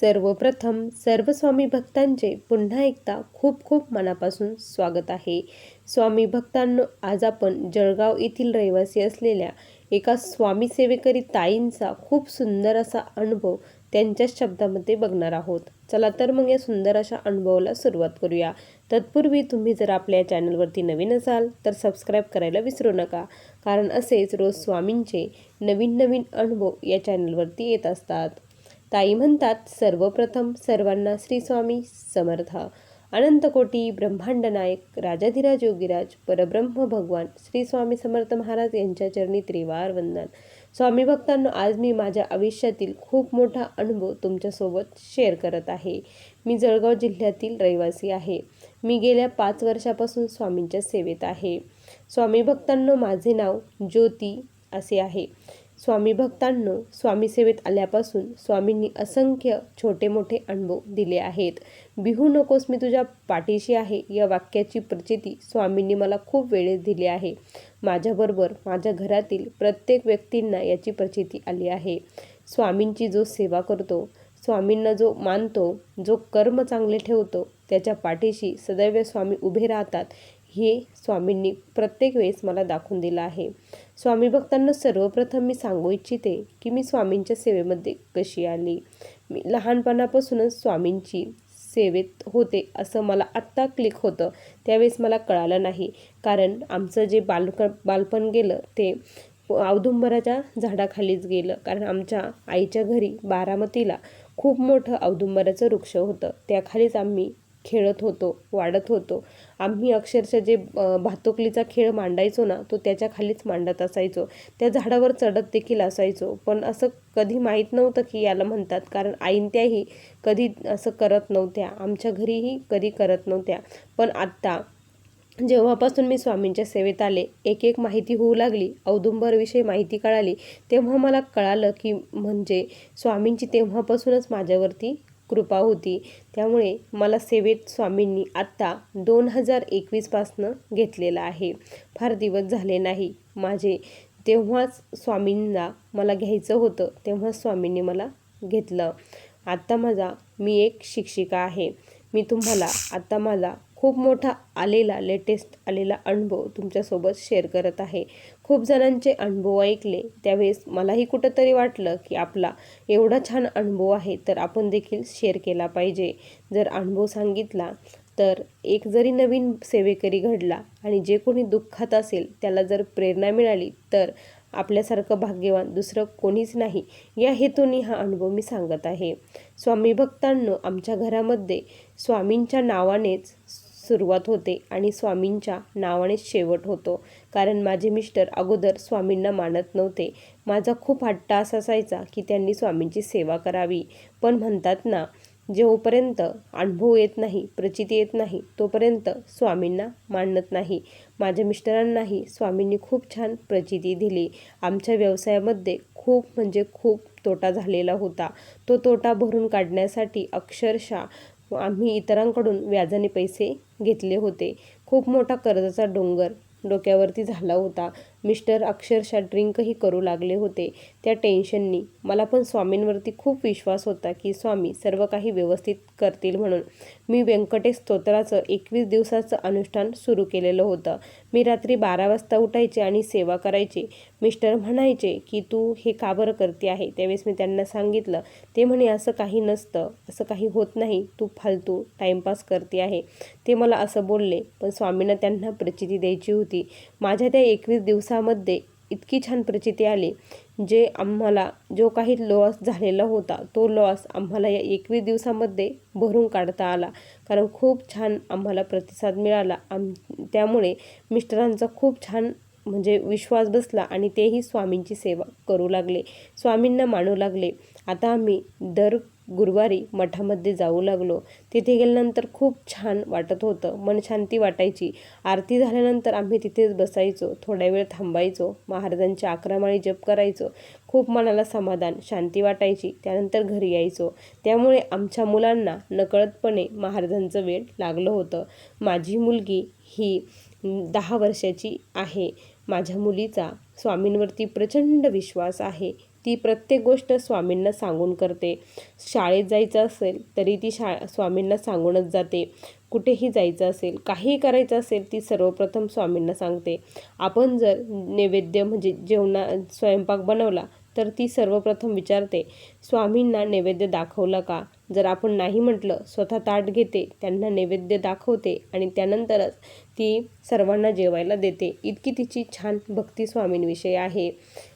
सर्वप्रथम सर्व स्वामी भक्तांचे पुन्हा एकदा खूप खूप मनापासून स्वागत आहे. स्वामी भक्तांनो आज आपण जळगाव येथील रहिवासी असलेल्या एका स्वामी सेवेकरी ताईंचा खूप सुंदर असा अनुभव त्यांच्याच शब्दामध्ये बघणार आहोत. चला तर मग या सुंदर अशा अनुभवाला सुरुवात करूया. तत्पूर्वी तुम्ही जर आपल्या चॅनलवरती नवीन असाल तर सबस्क्राईब करायला विसरू नका कारण असेच रोज स्वामींचे नवीन नवीन अनुभव या चॅनलवरती येत असतात. ताई म्हणतात सर्वप्रथम सर्वांना श्री स्वामी समर्थ. अनंतकोटी ब्रह्मांड नायक राजाधिराज योगीराज परब्रह्म भगवान श्री स्वामी समर्थ महाराज यांच्या चरणी त्रिवार वंदन. स्वामी भक्तांनो आज मी माझ्या आयुष्यातील खूप मोठा अनुभव तुमच्यासोबत शेअर करत आहे. मी जळगाव जिल्ह्यातील रहिवासी आहे. मी गेल्या पाच वर्षापासून स्वामींच्या सेवेत आहे. स्वामी भक्तांनो माझे नाव ज्योती असे आहे. स्वामी भक्तांनो स्वामी सेवेत आल्यापासून स्वामींनी असंख्य छोटे मोठे अनुभव दिले आहेत. बिहू नकोस मी तुझ्या पाठीशी आहे. या वाक्याची प्रचिती स्वामींनी मला खूप वेळेस दिली आहे. माझ्याबरोबर माझ्या घरातील प्रत्येक व्यक्तींना याची प्रचिती आली आहे. स्वामींची जो सेवा करतो स्वामींना जो मानतो जो कर्म चांगले ठेवतो त्याच्या पाठीशी सदैव स्वामी उभे राहतात. हे स्वामींनी प्रत्येक वेळेस मला दाखवून दिलं आहे. स्वामी भक्तांना सर्वप्रथम मी सांगू इच्छिते की मी स्वामींच्या सेवेमध्ये कशी आली? मी लहानपणापासूनच स्वामींची सेवेत होते असं मला आत्ता क्लिक होतं. त्यावेळेस मला कळालं नाही. कारण आमचं जे बालक बालपण गेलं ते औदुंबराच्या झाडाखालीच गेलं. कारण आमच्या आईच्या घरी बारामतीला खूप मोठं औदुंबराचं वृक्ष होतं. त्याखालीच आम्ही खेळत होतो वाढत होतो. आम्ही अक्षरशः जे भातुकलीचा खेळ मांडायचो ना तो त्याच्या खालीच मांडत असायचो. त्या झाडावर चढत देखील असायचो. पण असं कधी माहीत नव्हतं की याला म्हणतात कारण आईन त्याही कधी असं करत नव्हत्या. आमच्या घरीही कधी करत नव्हत्या. पण आत्ता जेव्हापासून मी स्वामींच्या सेवेत आले एक एक माहिती होऊ लागली औदुंबरविषयी माहिती कळाली तेव्हा मला कळालं की म्हणजे स्वामींची तेव्हापासूनच माझ्यावरती कृपा होती. त्यामुळे मला सेवेत स्वामींनी आत्ता दोन हजार एकवीसपासनं घेतलेलं आहे. फार दिवस झाले नाही. माझे तेव्हाच स्वामींना मला घ्यायचं होतं तेव्हाच स्वामींनी मला घेतलं. आत्ता माझा मी एक शिक्षिका आहे. मी तुम्हाला आत्ता माझा खूप मोठा आलेला लेटेस्ट आलेला अनुभव तुमच्यासोबत शेअर करत आहे. खूप जणांचे अनुभव ऐकले. त्यावेळेस मलाही कुठंतरी वाटलं की आपला एवढा छान अनुभव आहे तर आपण देखील शेअर केला पाहिजे. जर अनुभव सांगितला तर एक जरी नवीन सेवेकरी घडला आणि जे कोणी दुःखात असेल त्याला जर प्रेरणा मिळाली तर आपल्यासारखं भाग्यवान दुसरं कोणीच नाही. या हेतूने हा अनुभव मी सांगत आहे. स्वामी भक्तांनो आमच्या घरामध्ये स्वामींच्या नावानेच सुरुवात होते आणि स्वामींच्या नावानेच शेवट होतो. कारण माझे मिस्टर अगोदर स्वामींना मानत नव्हते. माझा खूप हट्ट असा असायचा की त्यांनी स्वामींची सेवा करावी. पण म्हणतात ना जोपर्यंत अनुभव येत नाही प्रचिती येत नाही तोपर्यंत स्वामींना मानत नाही. माझ्या मिस्टरांनाही स्वामींनी खूप छान प्रचिती दिली. आमच्या व्यवसायामध्ये खूप म्हणजे खूप तोटा झालेला होता. तो तोटा भरून काढण्यासाठी अक्षरशः आम्ही इतरांकडून व्याजाने पैसे घेतले होते. खूप मोठा कर्जाचा डोंगर डोक्यावरती झाला होता. मिस्टर अक्षरशः ड्रिंकही करू लागले होते. त्या टेन्शननी मला पण स्वामींवरती खूप विश्वास होता की स्वामी सर्व काही व्यवस्थित करतील म्हणून. मी व्यंकटेश स्तोत्राचं एकवीस दिवसाचं अनुष्ठान सुरू केलेलं होतं. मी रात्री बारा वाजता उठायचे आणि सेवा करायचे. मिस्टर म्हणायचे की तू हे का बरं करते आहे? त्यावेळेस मी त्यांना सांगितलं ते म्हणे असं काही नसतं. असं काही होत नाही. तू फालतू टाईमपास करते आहे. ते मला असं बोलले पण स्वामींना त्यांना प्रचिती द्यायची होती. माझ्या त्या एकवीस दिवस दिवसामध्ये इतकी छान प्रचिती आली जे आम्हाला जो काही लॉस झालेला होता तो लॉस आम्हाला या एकवीस दिवसामध्ये भरून काढता आला. कारण खूप छान आम्हाला प्रतिसाद मिळाला. आम त्यामुळे मिस्टरांचा खूप छान म्हणजे विश्वास बसला आणि तेही स्वामींची सेवा करू लागले. स्वामींना मानू लागले. आता आम्ही दर गुरुवारी मठामध्ये जाऊ लागलो. तिथे गेल्यानंतर खूप छान वाटत होतं. मन शांती वाटायची. आरती झाल्यानंतर आम्ही तिथेच बसायचो. थोड्या वेळ थांबायचो. महाराजांची अकरामाळी जप करायचो. खूप मनाला समाधान शांती वाटायची. त्यानंतर घरी यायचो. त्यामुळे आमच्या मुलांना नकळतपणे महाराजांचं वेळ लागलं होतं. माझी मुलगी ही दहा वर्षाची आहे. माझ्या मुलीचा स्वामींवरती प्रचंड विश्वास आहे. ती प्रत्येक गोष्ट स्वामींना सांगून करते. शाळेत जायचं असेल तरी ती शा स्वामींना सांगूनच जाते. कुठेही जायचं असेल काहीही करायचं असेल ती सर्वप्रथम स्वामींना सांगते. आपण जर नैवेद्य म्हणजे जेवणा स्वयंपाक बनवला तर ती सर्वप्रथम विचारते स्वामींना नैवेद्य दाखवलं का? जर आपण नाही म्हटलं स्वतः ताट घेते त्यांना नैवेद्य दाखवते आणि त्यानंतरच ती सर्वांना जेवायला देते. इतकी तिची छान भक्ती स्वामींविषयी आहे.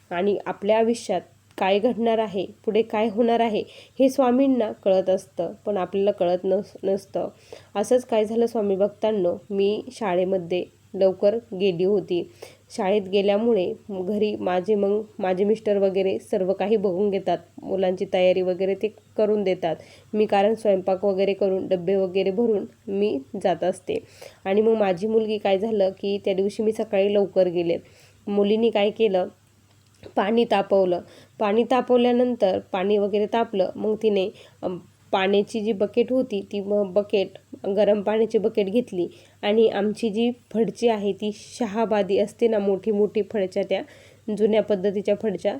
आणि आपल्या आयुष्यात काय घडणार आहे पुढे काय होणार आहे हे स्वामींना कळत असतं पण आपल्याला कळत नस नसतं. असंच काय झालं स्वामी भक्तांनो? मी शाळेमध्ये लवकर गेली होती. शाळेत गेल्यामुळे घरी माझे मग माझे मिस्टर वगैरे सर्व काही बघून घेतात. मुलांची तयारी वगैरे ते करून देतात. मी कारण स्वयंपाक वगैरे करून डबे वगैरे भरून मी जात असते. आणि मग माझी मुलगी काय झालं की त्या दिवशी मी सकाळी लवकर गेले. मुलींनी काय केलं? पाणी तापवलं. पाणी तापवल्यानंतर पाणी वगैरे तापलं. मग तिने पाण्याची जी बकेट होती ती मग बकेट गरम पाण्याची बकेट घेतली. आणि आमची जी फडची आहे ती शहाबादी असते ना मोठी मोठी फडच्या त्या जुन्या पद्धतीच्या फडच्या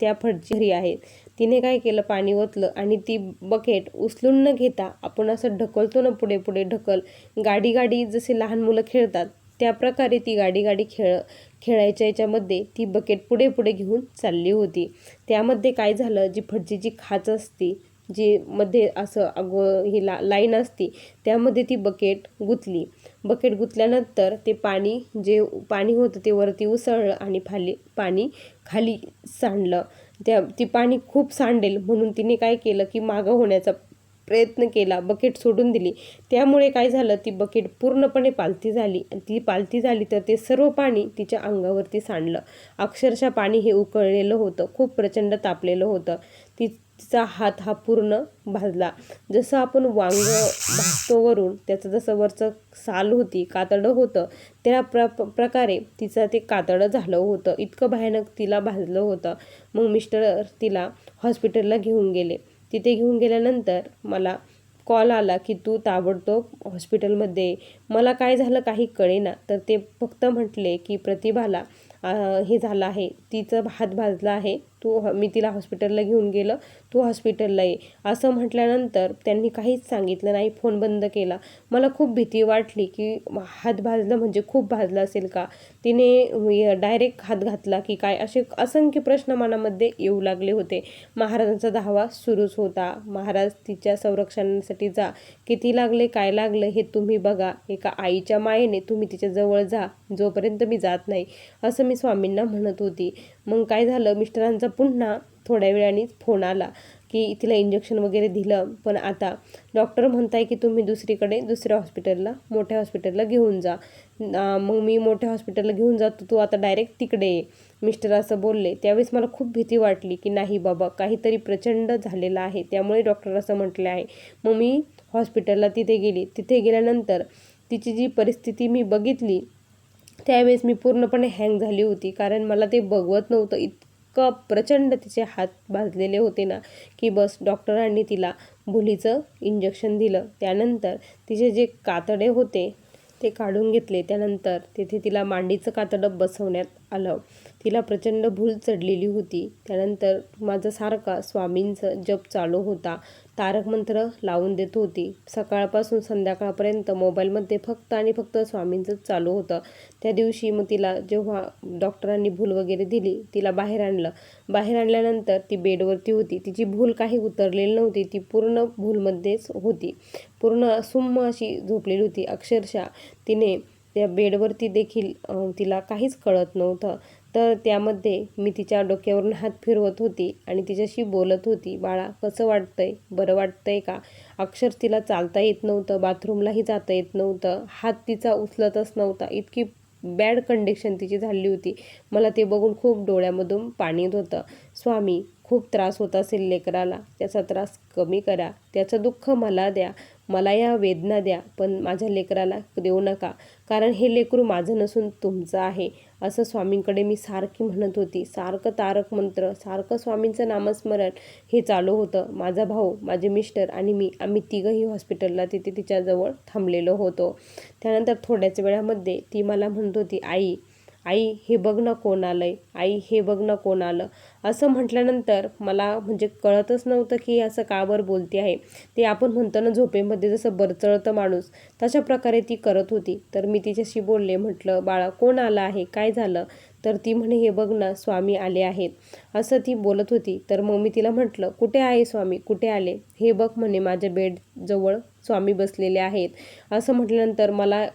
त्या फडची घरी आहेत. तिने काय केलं पाणी ओतलं आणि ती बकेट उचलून न घेता आपण असं ढकलतो ना पुढे पुढे ढकल. गाडी गाडी जसे लहान मुलं खेळतात त्या प्रकारे ती गाडी गाडी खेळ खेळायच्या याच्यामध्ये ती बकेट पुढे पुढे घेऊन चालली होती. त्यामध्ये काय झालं जी फडची जी खाच असती जी मध्ये असं अगो ही ला लाईन असते त्यामध्ये ती बकेट गुंतली. बकेट गुंतल्यानंतर ते पाणी जे पाणी होतं ते वरती उसळलं आणि खाली पाणी खाली सांडलं. त्या ती पाणी खूप सांडेल म्हणून तिने काय केलं की मागं होण्याचा प्रयत्न केला बकेट सोडून दिली. त्यामुळे काय झालं ती बकेट पूर्णपणे पालती झाली. आणि ती पालती झाली तर ते सर्व पाणी तिच्या अंगावरती सांडलं. अक्षरशः पाणी हे उकळलेलं होतं. खूप प्रचंड तापलेलं होतं. ती तिचा हात हा पूर्ण भाजला. जसं आपण वांग भाजतो वरून त्याचं जसं वरचं साल होती कातडं होतं त्या प्र प्रकारे तिचं ते कातडं झालं होतं. इतकं भयानक तिला भाजलं होतं. मग मिस्टर तिला हॉस्पिटलला घेऊन गेले. तिथे घेऊन गेल्यानंतर मला कॉल आला की तू ताबडतोब हॉस्पिटलमध्ये मला काय झालं काही कळेना. तर ते फक्त म्हटले की प्रतिभाला हे झालं आहे. तिचं हात भाजला आहे. तू मी तिला हॉस्पिटलला घेऊन गेलं. तू हॉस्पिटलला ये. असं म्हटल्यानंतर त्यांनी काहीच सांगितलं नाही. फोन बंद केला. मला खूप भीती वाटली की हात भाजलं म्हणजे खूप भाजलं असेल का? तिने डायरेक्ट हात घातला की काय? असे असंख्य प्रश्न मनामध्ये येऊ लागले होते. महाराजांचा धावा सुरूच होता. महाराज तिच्या संरक्षणासाठी जा. किती लागले काय लागलं हे तुम्ही बघा. एका आईच्या मायेने तुम्ही तिच्या जवळ जा. जोपर्यंत मी जात नाही. असं मी स्वामींना म्हणत होती. मग काय झालं? मिस्टरांचा पुन्हा थोड्या वेळाने फोन आला की तिला इंजेक्शन वगैरे दिलं. पण आता डॉक्टर म्हणताय की तुम्ही दुसरीकडे दुसऱ्या हॉस्पिटलला मोठ्या हॉस्पिटलला घेऊन जा. मग मी मोठ्या हॉस्पिटलला घेऊन जातो तू आता डायरेक्ट तिकडे ये. मिस्टर असं बोलले. त्यावेळेस मला खूप भीती वाटली की नाही बाबा काहीतरी प्रचंड झालेलं आहे. त्यामुळे डॉक्टर असं म्हटले आहे. मग मी हॉस्पिटलला तिथे गेली. तिथे गेल्यानंतर तिची जी परिस्थिती मी बघितली त्यावेळेस मी पूर्णपणे हँग झाली होती. कारण मला ते बघवत नव्हतं. इतकं प्रचंड तिचे हात भाजलेले होते ना की बस डॉक्टरांनी तिला भुलीचं इंजेक्शन दिलं. त्यानंतर तिचे जे कातडे होते ते काढून घेतले. त्यानंतर तिथे तिला मांडीचं कातडं बसवण्यात आलं. तिला प्रचंड भूल चढलेली होती. त्यानंतर माझं सारखा स्वामींचं जप चालू होता. तारक मंत्र लावून देत होती. सकाळपासून संध्याकाळपर्यंत मोबाईलमध्ये फक्त आणि फक्त स्वामींचंच चालू होतं. त्या दिवशी मग तिला जेव्हा डॉक्टरांनी भूल वगैरे दिली तिला बाहेर आणलं. बाहेर आणल्यानंतर ती बेडवरती होती. तिची भूल काही उतरलेली नव्हती. ती पूर्ण भूलमध्येच होती. पूर्ण सुम्म अशी झोपलेली होती. अक्षरशः तिने त्या बेडवरती देखील तिला काहीच कळत नव्हतं. तर त्यामध्ये मी तिच्या डोक्यावरून हात फिरवत होती आणि तिच्याशी बोलत होती बाळा कसं वाटतंय? बरं वाटतंय का? अक्षर तिला चालता येत नव्हतं बाथरूमलाही जाता येत नव्हतं हात तिचा उचलतच नव्हता इतकी बॅड कंडिशन तिची झाली होती. मला ते बघून खूप डोळ्यामधून पाणी येत होतं. स्वामी खूप त्रास होत असेल लेकराला. त्याचा त्रास कमी करा. त्याचं दुःख मला द्या. मला या वेदना द्या पण माझ्या लेकराला देऊ नका. कारण हे लेकरू माझं नसून तुमचं आहे. असं स्वामींकडे मी सारखी म्हणत होती. सारखं तारक मंत्र सारखं स्वामींचं नामस्मरण हे चालू होतं. माझा भाऊ माझे मिस्टर आणि मी आम्ही तिघंही हॉस्पिटलला तिथे तिच्याजवळ थांबलेलो होतो. त्यानंतर थोड्याच वेळामध्ये ती मला म्हणत होती आई आई हे बघ ना कोण आलं आहे आई हे बघ ना कोण आलं. असं म्हटल्यानंतर मला म्हणजे कळतच नव्हतं की असं का बरं बोलते आहे. ते आपण म्हणतो ना झोपेमध्ये जसं बरचळतं माणूस तशा प्रकारे ती करत होती. तर मी तिच्याशी बोलले म्हटलं बाळा कोण आलं आहे? काय झालं? तर ती म्हणे हे बघ ना स्वामी आले आहेत. असं ती बोलत होती. तर मग मी तिला म्हटलं कुठे आहे स्वामी? कुठे आले? हे बघ म्हणे माझ्या बेडजवळ स्वामी बसलेले आहेत. असं म्हटल्यानंतर मला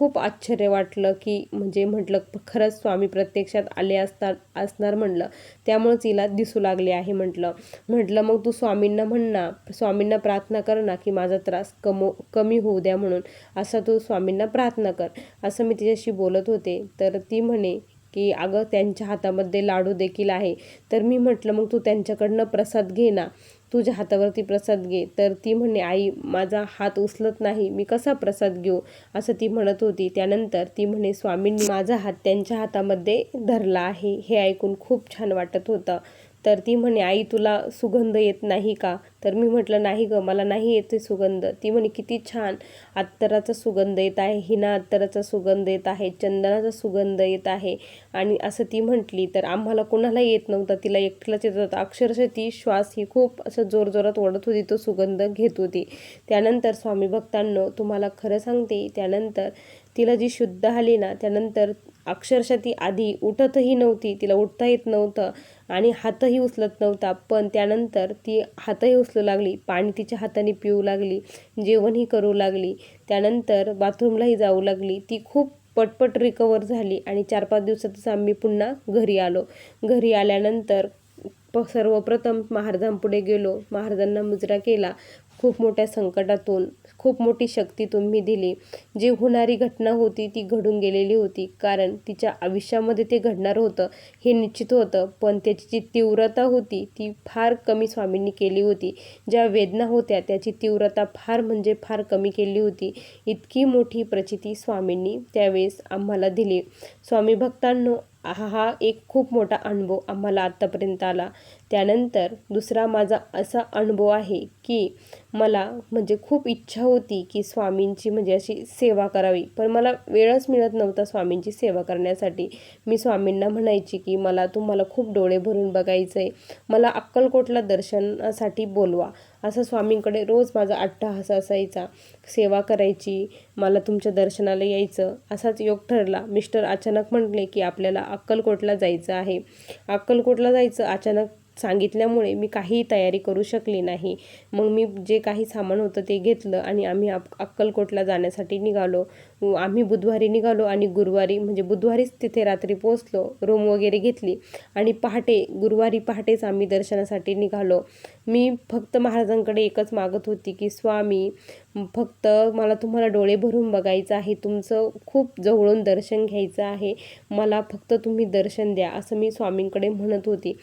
खूप आश्चर्य वाटलं की म्हणजे म्हटलं खरंच स्वामी प्रत्यक्षात आले असतात असणार म्हटलं त्यामुळेच तिला दिसू लागले आहे म्हटलं. म्हटलं मग तू स्वामींना म्हणणार स्वामींना प्रार्थना कर ना की माझा त्रास कमो कमी होऊ द्या म्हणून. असं तू स्वामींना प्रार्थना कर. असं मी तिच्याशी बोलत होते. तर ती म्हणे की अगं त्यांच्या हातामध्ये लाडू देखील आहे. तर मी म्हटलं मग तू त्यांच्याकडनं प्रसाद घे ना. तुझ्या हातावरती प्रसाद घे. तर ती म्हणे आई माझा हात उचलत नाही मी कसा प्रसाद घेऊ? असं ती म्हणत होती. त्यानंतर ती म्हणे स्वामींनी माझा हात त्यांच्या हातामध्ये धरला आहे. हे ऐकून खूप छान वाटत होतं. तर ती म्हणे आई तुला सुगंध येत नाही का? तर मी म्हटलं नाही गं मला नाही येते सुगंध. ती म्हणे किती छान अत्तराचा सुगंध येत आहे हिना अत्तराचा सुगंध येत आहे चंदनाचा सुगंध येत आहे. आणि असं ती म्हटली तर आम्हाला कोणाला येत नव्हता तिला एकटीलाच येत होता. अक्षरशः ती श्वास ही खूप असं जोरजोरात ओढत होती तो सुगंध घेत होती. त्यानंतर स्वामी भक्तांनो तुम्हाला खरं सांगते त्यानंतर तिला जी शुद्ध आली ना त्यानंतर अक्षरशः ती आधी उठतही नव्हती तिला उठता येत नव्हतं आणि हातही उचलत नव्हता. पण त्यानंतर ती हातही उचलू लागली पाणी तिच्या हाताने पिऊ लागली जेवणही करू लागली. त्यानंतर बाथरूमलाही जाऊ लागली. ती खूप पटपट रिकवर झाली आणि चार पाच दिवसातच आम्ही पुन्हा घरी आलो. घरी आल्यानंतर प सर्वप्रथम महाराजांपुढे गेलो. महाराजांना मुजरा केला. खूप मोठ्या संकटातून खूप मोठी शक्ती तुम्ही दिली. जी होणारी घटना होती ती घडून गेलेली होती. कारण तिच्या आयुष्यामध्ये ते घडणार होतं हे निश्चित होतं. पण त्याची जी तीव्रता होती ती फार कमी स्वामींनी केली होती. ज्या वेदना होत्या त्याची तीव्रता फार म्हणजे फार कमी केली होती. इतकी मोठी प्रचिती स्वामींनी त्यावेळेस आम्हाला दिली. स्वामी भक्तांनो हा हा एक खूप मोठा अनुभव आम्हाला आत्तापर्यंत आला. त्यानंतर दुसरा माझा असा अनुभव आहे की मला म्हणजे खूप इच्छा होती की स्वामींची म्हणजे अशी सेवा करावी. पण मला वेळच मिळत नव्हता स्वामींची सेवा करण्यासाठी. मी स्वामींना म्हणायची की मला तुम्हाला खूप डोळे भरून बघायचं आहे मला अक्कलकोटला दर्शनासाठी बोलवा. असं स्वामींकडे रोज माझा अट्टहास असायचा. सेवा करायची मला तुमच्या दर्शनाला यायचं असाच योग ठरला. मिस्टर अचानक म्हटले की आपल्याला अक्कलकोटला जायचं आहे. अक्कलकोटला जायचं अचानक सांगितल्यामुळे मी काहीही तयारी करू शकली नाही. मग मी जे काही सामान होतं ते घेतलं आणि आम्ही अक्कलकोटला जाण्यासाठी निघालो. आम्ही बुधवारी निघालो आणि गुरुवारी म्हणजे बुधवारीच तिथे रात्री पोचलो रूम वगैरे घेतली आणि पहाटे गुरुवारी पहाटेच आम्ही दर्शनासाठी निघालो. मी फक्त महाराजांकडे एकच मागत होती की स्वामी फक्त मला तुम्हाला डोळे भरून बघायचं आहे तुमचं खूप जवळून दर्शन घ्यायचं आहे मला फक्त तुम्ही दर्शन द्या असं मी स्वामींकडे म्हणत होती.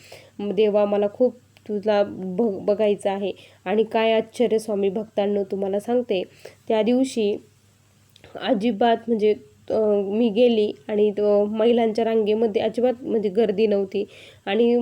देवा मला खूप तुला बघ बघायचं आहे आणि काय आश्चर्य स्वामी भक्तांनो तुम्हाला सांगते. त्या दिवशी अजिबात म्हणजे मी गेली आणि महिलांच्या रांगेमध्ये अजिबात म्हणजे गर्दी नव्हती. आणि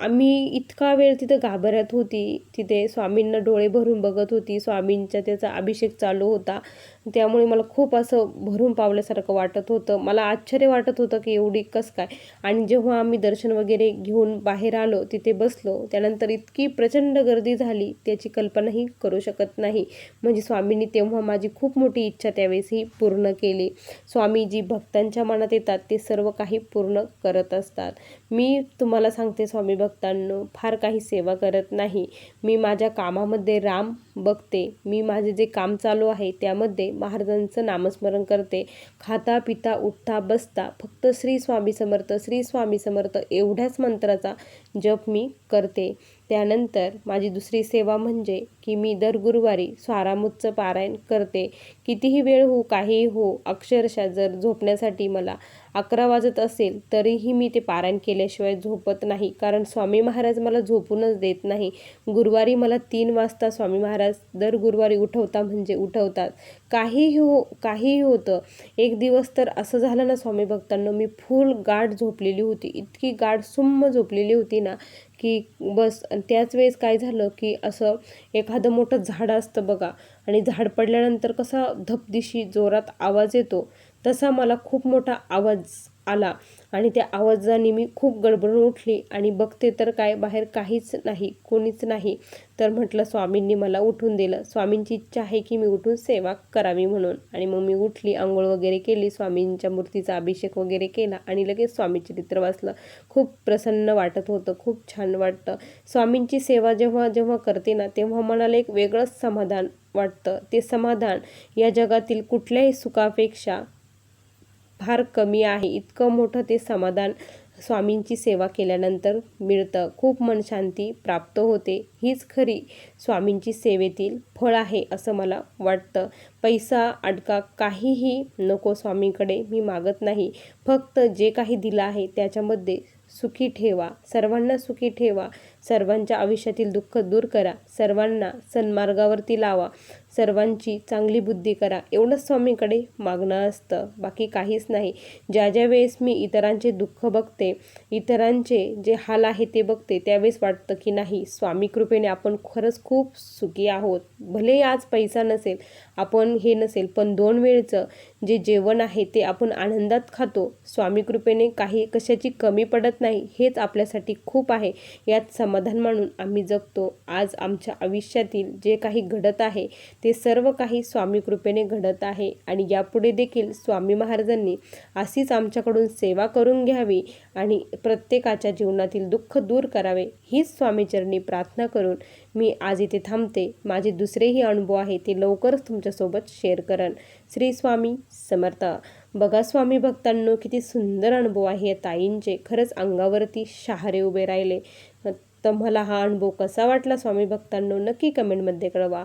आम्ही इतका वेळ तिथं घाबरत होती. तिथे स्वामींना डोळे भरून बघत होती. स्वामींचा त्याचा अभिषेक चालू होता. त्यामुळे मला खूप असं भरून पावल्यासारखं वाटत होतं. मला आश्चर्य वाटत होतं की एवढी कस काय? आणि जेव्हा आम्ही दर्शन वगैरे घेऊन बाहेर आलो तिथे बसलो त्यानंतर इतकी प्रचंड गर्दी झाली त्याची कल्पनाही करू शकत नाही. म्हणजे स्वामींनी तेव्हा माझी खूप मोठी इच्छा त्यावेळेसही पूर्ण केली. स्वामी जी भक्तांच्या मनात येतात ते सर्व काही पूर्ण करत असतात. मी तुम्हाला सांगते स्वामी भक्तांनो फार काही सेवा करत नाही. मी माझ्या कामामध्ये राम बघते. मी माझे जे काम चालू आहे त्यामध्ये महाराजांचं नामस्मरण करते. खाता पिता उठता बसता फक्त श्री स्वामी समर्थ श्री स्वामी समर्थ एवढ्याच मंत्राचा जप मी करते. त्यानंतर माझी दुसरी सेवा म्हणजे की मी दर गुरुवारी स्वारामुतचं पारायण करते. कितीही वेळ हो काहीही हो अक्षरशः जर झोपण्यासाठी मला अकरा वाजत असेल तरीही मी ते पारायण केल्याशिवाय झोपत नाही. कारण स्वामी महाराज मला झोपूनच देत नाही. गुरुवारी मला तीन वाजता स्वामी महाराज दर गुरुवारी उठवता म्हणजे उठवतात. काहीही हो काहीही होतं. एक दिवस तर असं झालं ना स्वामी भक्तांना मी फुल गाठ झोपलेली होती. इतकी गाठ सुम्म झोपलेली होती ना की बस त्याच वेळेस काय झालं की असं एखादं मोठं झाड असतं बघा. आणि झाड पडल्यानंतर कसा धपदिशी जोरात आवाज येतो. तसा मला खूप मोठा आवाज आला आणि त्या आवाजाने मी खूप गडबडून उठली आणि बघते तर काय बाहेर काहीच नाही कोणीच नाही. तर म्हटलं स्वामींनी मला उठून दिलं. स्वामींची इच्छा आहे की मी उठून सेवा करावी म्हणून. आणि मग मी उठली आंघोळ वगैरे केली स्वामींच्या मूर्तीचा अभिषेक वगैरे केला आणि लगेच स्वामी चरित्र वाचलं. खूप प्रसन्न वाटत होतं खूप छान वाटतं. स्वामींची सेवा जेव्हा जेव्हा करते ना तेव्हा मनाला एक वेगळंच समाधान वाटतं. ते समाधान या जगातील कुठल्याही सुखापेक्षा फार कमी आहे. इतकं मोठं ते समाधान स्वामींची सेवा केल्यानंतर मिळतं. खूप मनशांती प्राप्त होते. हीच खरी स्वामींची सेवेतील फळ आहे असं मला वाटतं. पैसा अडका काहीही नको स्वामींकडे मी मागत नाही. फक्त जे काही दिलं आहे त्याच्यामध्ये सुखी ठेवा. सर्वांना सुखी ठेवा. सर्वांच्या आयुष्यातील दुःख दूर करा. सर्वांना सन्मार्गावरती लावा. सर्वांची चांगली बुद्धी करा. एवढंच स्वामीकडे मागणं असतं. बाकी काहीच नाही. ज्या ज्या वेळेस मी इतरांचे दुःख बघते इतरांचे जे हाल आहे ते बघते त्यावेळेस वाटतं की नाही स्वामी कृपेने आपण खरंच खूप सुखी आहोत. भले आज पैसा नसेल आपण हे नसेल पण दोन वेळचं जे जेवण आहे ते आपण आनंदात खातो. स्वामी कृपेने काही कशाची कमी पडत नाही हेच आपल्यासाठी खूप आहे. यात समाधान मानून आम्ही जगतो. आज आमच्या आयुष्यातील जे काही घडत आहे ते सर्व काही स्वामी कृपेने घडत आहे आणि यापुढे देखील स्वामी महाराजांनी अशीच आमच्याकडून सेवा करून घ्यावी आणि प्रत्येकाच्या जीवनातील दुःख दूर करावे हीच स्वामीचरणी प्रार्थना करून मी आज इथे थांबते. माझे दुसरेही अनुभव आहे ते लवकरच तुमच्यासोबत शेअर करण श्री स्वामी समर्थ. बघा स्वामी भक्तांनो किती सुंदर अनुभव आहे या ताईंचे. खरंच अंगावरती शहारे उभे राहिले. तर मला हा अनुभव कसा वाटला? स्वामी भक्तांनो नक्की कमेंटमध्ये कळवा.